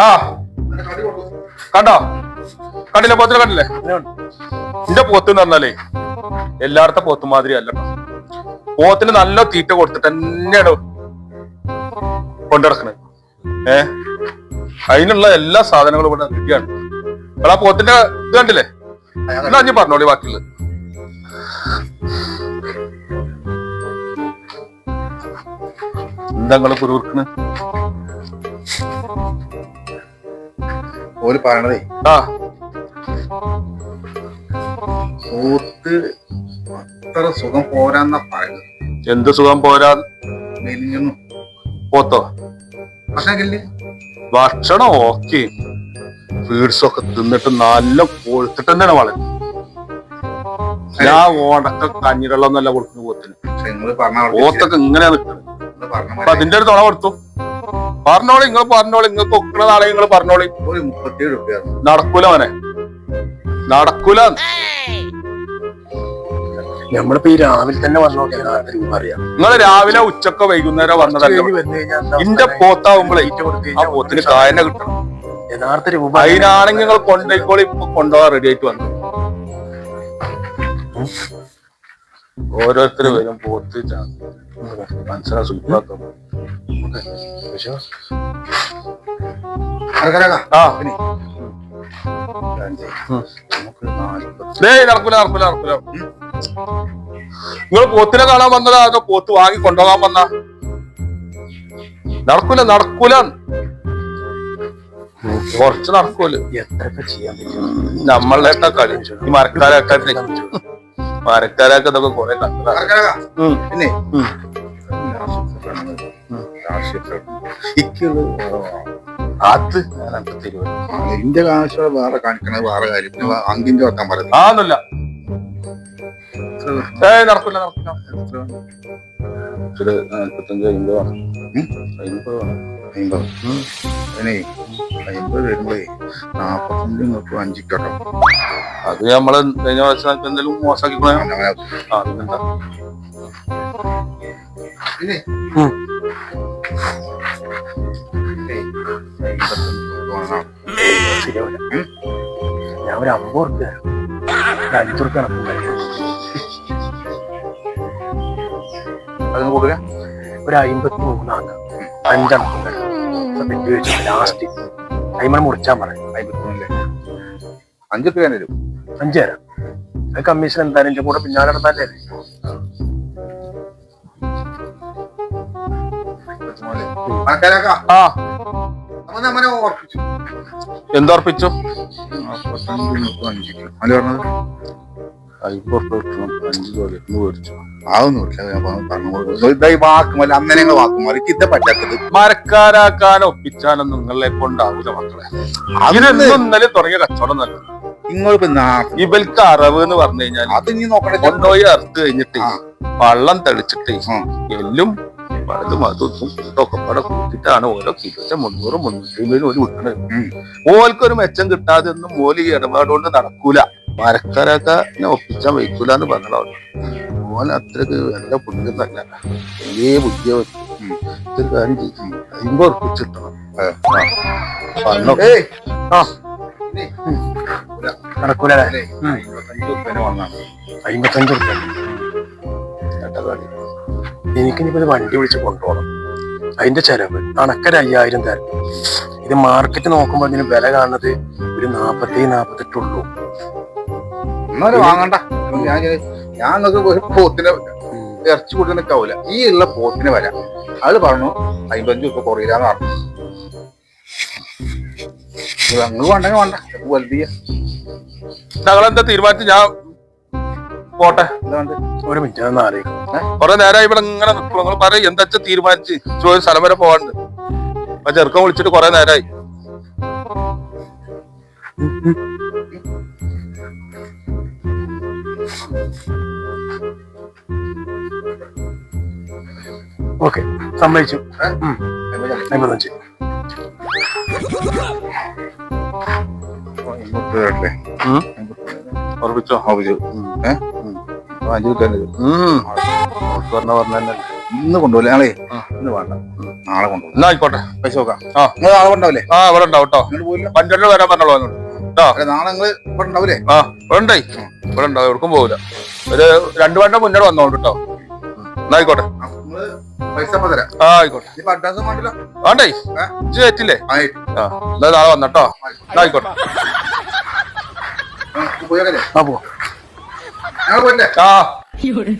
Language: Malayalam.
ആ. കണ്ടോ? കണ്ടില്ലേ പോത്തിനെ കണ്ടില്ലേ? എന്റെ പോത്ത് എന്ന് പറഞ്ഞാലേ എല്ലായിടത്തെ പോത്ത് മാതിരി അല്ല പോത്തിന് നല്ല തീറ്റ കൊടുത്തിട്ട് തന്നെയാണ് കൊണ്ടിടക്കണത് ഏ? അതിനുള്ള എല്ലാ സാധനങ്ങളും ഇവിടെ റെഡിയാണ് നിങ്ങൾ ആ പോത്തിന്റെ ഇത് കണ്ടില്ലേ? എന്നാ അഞ്ഞ് പറഞ്ഞോളി ബാക്കിയുള്ളത്. എന്താ നിങ്ങൾ ഓൽ പറയണതേ. ആ. പോത്ത് അത്ര സുഖം പോരാന്നാ പറയുന്നത് എന്ത് സുഖം പോരാ? മെലിഞ്ഞു പോത്തോ? പക്ഷേ ഭക്ഷണം ഓക്കെ. ഫീഡ്സൊക്കെ തിന്നിട്ട് നല്ല കൊഴുത്തിട്ട് തന്നെയാണ് വളരെ ഞാൻ ഓടക്ക നല്ല കൊടുക്കുന്നു പോത്തിന്. പോത്തൊക്കെ ഇങ്ങനെ പറഞ്ഞ അപ്പൊ അതിന്റെ ഒരു തുണ കൊടുത്തു. പറഞ്ഞോളി നിങ്ങൾ പറഞ്ഞോളി നിങ്ങൾ കൊക്കണ നാളെ നിങ്ങൾ പറഞ്ഞോളി. നടക്കൂല മോനെ. നടക്കൂല. നമ്മളിപ്പോ ഈ രാവിലെ തന്നെ വന്നോട്ടെ അറിയാം? നിങ്ങൾ രാവിലെ ഉച്ചക്കോ വൈകുന്നേരം വന്നതല്ല ഇന്റെ? പോത്താവുമ്പോഴേ ആ പോത്തിന് കായന കിട്ടണം. യഥാർത്ഥ രൂപ അതിനാണെങ്കിൽ നിങ്ങൾ കൊണ്ടോയിക്കോളി ഇപ്പൊ കൊണ്ടുപോകാൻ റെഡി ആയിട്ട് വന്നു. ഓരോരുത്തര് വരും പോത്ത് മനസ്സിനെ ഡേയ് നടക്കൂല നടക്കൂല നടക്കൂല. നിങ്ങൾ പോത്തിനെ കാണാൻ വന്നതാ? അതോ പോത്ത് വാങ്ങി കൊണ്ടുപോകാൻ വന്ന? നടക്കൂല നടക്കൂല. കുറച്ച് നടക്കൂല. എത്രയൊക്കെ ചെയ്യാൻ പറ്റും? നമ്മളുടെ കളി. ഈ മരക്കാരൊക്കെ മരക്കാരൊക്കെ ഇതൊക്കെ കുറെ. പിന്നെ. അത് ഞാൻ അനക്ക് തരുവാ. എന്റെ കാശ് വേറെ കാണിക്കണത് വേറെ കാര്യം. പിന്നെ അങ്കിന്റെ വെക്കാൻ പറയുന്നത്. ആന്നല്ല അമ്പത് അമ്പത് വരുമ്പോഴേ നാപ്പത്തഞ്ച് നിങ്ങൾക്ക് അഞ്ചിക്കട്ടോ അത് നമ്മൾ കഴിഞ്ഞ പ്രാവശ്യം എന്തെങ്കിലും മോശമാക്കി. ഞാൻ ഒരു അമ്പത് അഞ്ചു അതിന് അമ്പത്തി മൂന്നാക്കാം വെച്ചു ലാസ്റ്റ് അയിമൺ മുറിച്ചാൻ പറയും അമ്പത്തിമൂന്നില്ലേ അഞ്ച് രൂപ തരും. അഞ്ച് തരാം. അത് കമ്മീഷൻ എന്തായാലും എന്റെ കൂടെ പിന്നാലെ നടന്നാലേ മഴക്കാലൊക്കെ ആ. പറ്റാത്തത് മരക്കാരാക്കാൻ ഒപ്പിച്ചാലും നിങ്ങളെ കൊണ്ടാവൂല മക്കളെ. അതിനൊന്നും ഇന്നലെ തുടങ്ങിയ കച്ചവടം നല്ല നിങ്ങളിപ്പോ നാ- ഇവൽക്ക് അറവ് എന്ന് പറഞ്ഞു കഴിഞ്ഞാൽ അത് ഇനി നോക്കണേ കൊണ്ടുപോയി അറുത്ത് കഴിഞ്ഞിട്ട് വള്ളം തെളിച്ചിട്ട്. എല്ലും പലതും അതും ഒക്കെ പാടെ കൂട്ടിട്ടാണ് ഓരോ കിലോ മുന്നൂറ് മുന്നൂറ്റി അമ്പതിന് ഒരു വിൽക്കണത്. ഓൽക്കൊരു മെച്ചം കിട്ടാതെ ഒന്നും മോൽ ഈ ഇടപാട് കൊണ്ട് നടക്കൂല മരക്കാരൊക്കെ ഒപ്പിച്ചാൻ വയ്ക്കൂല എന്ന് പറഞ്ഞോ ഓൻ അത്രയ്ക്ക് നല്ല തന്നെ വലിയ ബുദ്ധിയ. ഒരു കാര്യം ചെയ്യും. അമ്പത്. പറഞ്ഞോ ആ. നടക്കൂല അമ്പത്തഞ്ച് റുപ്യ എനിക്കിനിപ്പോ വണ്ടി വിളിച്ച് കൊണ്ടുപോകണം അതിന്റെ ചെലവ് അണക്കൊരു അയ്യായിരം തരും. ഇത് മാർക്കറ്റ് നോക്കുമ്പോ ഇതിന് വില കാണുന്നത് ഒരു നാപ്പത്തി നാപ്പത്തെട്ടുള്ളൂ എന്നാലും വാങ്ങണ്ട. ഞാൻ ഞാൻ ഒരു പോത്തിന് ഇറച്ചി കൊടുക്കുന്ന നിൽക്കാവൂല ഈ ഉള്ള പോത്തിന് വരാം അത് പറഞ്ഞു അമ്പത്തഞ്ച് രൂപ കുറയില്ലാന്ന് പറഞ്ഞു. വേണ്ടെങ്കിൽ വേണ്ട. വലുതിയ. ഞങ്ങളെന്താ തീരുമാനിച്ചു ഞാൻ പോട്ടെ. ഒരു മിനിറ്റ് ആലോചിക്കും. കുറെ നേരമായി ഇവിടെ ഇങ്ങനെ നിൽക്കണം നിങ്ങൾ പറയും എന്താ തീരുമാനിച്ചു? ചോദിച്ച സ്ഥലം വരെ പോവാണ്ട്. അപ്പൊ ചെറുക്കം വിളിച്ചിട്ട് കുറെ നേരമായി ഓക്കെ സമ്മതിച്ചു. അമ്പത്തഞ്ച് അമ്പത്തി ഉം. ഉറപ്പിച്ചോ ഏഹ് പറഞ്ഞ പറഞ്ഞ തന്നെ ഇന്ന് കൊണ്ടുപോകില്ല. ഞങ്ങളേ ആ. ഇന്ന് വേണ്ട. നാളെ കൊണ്ടുപോകും. എന്നാ ആയിക്കോട്ടെ. പൈസ നോക്കാം. ആ. നിങ്ങൾ നാളെ ഉണ്ടാവില്ലേ ആ ഇവിടെ ഉണ്ടാവും കേട്ടോ നിങ്ങൾ പോയില്ല? പഞ്ചെണ്ണ വരാൻ പറഞ്ഞോളൂ കേട്ടോ? നാളെ നിങ്ങൾ ഇവിടെ ഉണ്ടാവില്ലേ ആ ഇവിടെ ഉണ്ടായി ഇവിടെ ഉണ്ടാവും എവിടേക്കും പോകില്ല ഒരു രണ്ടു വണ്ട മുന്നേ വന്നോണ്ട് കേട്ടോ. എന്നാ ആയിക്കോട്ടെ. പൈസ അപ്പൊ തരാം. ആ ആയിക്കോട്ടെ. ഇപ്പൊ അഡ്വാൻസ് വേണ്ടില്ല? വേണ്ടേ? ഇജ്ജ് ഏറ്റില്ലേ ആ എന്നാ നാളെ വന്നട്ടോ എന്നാ ആയിക്കോട്ടെ. ആ പോ ഞങ്ങൾ പോയില്ലേ ആ 有人，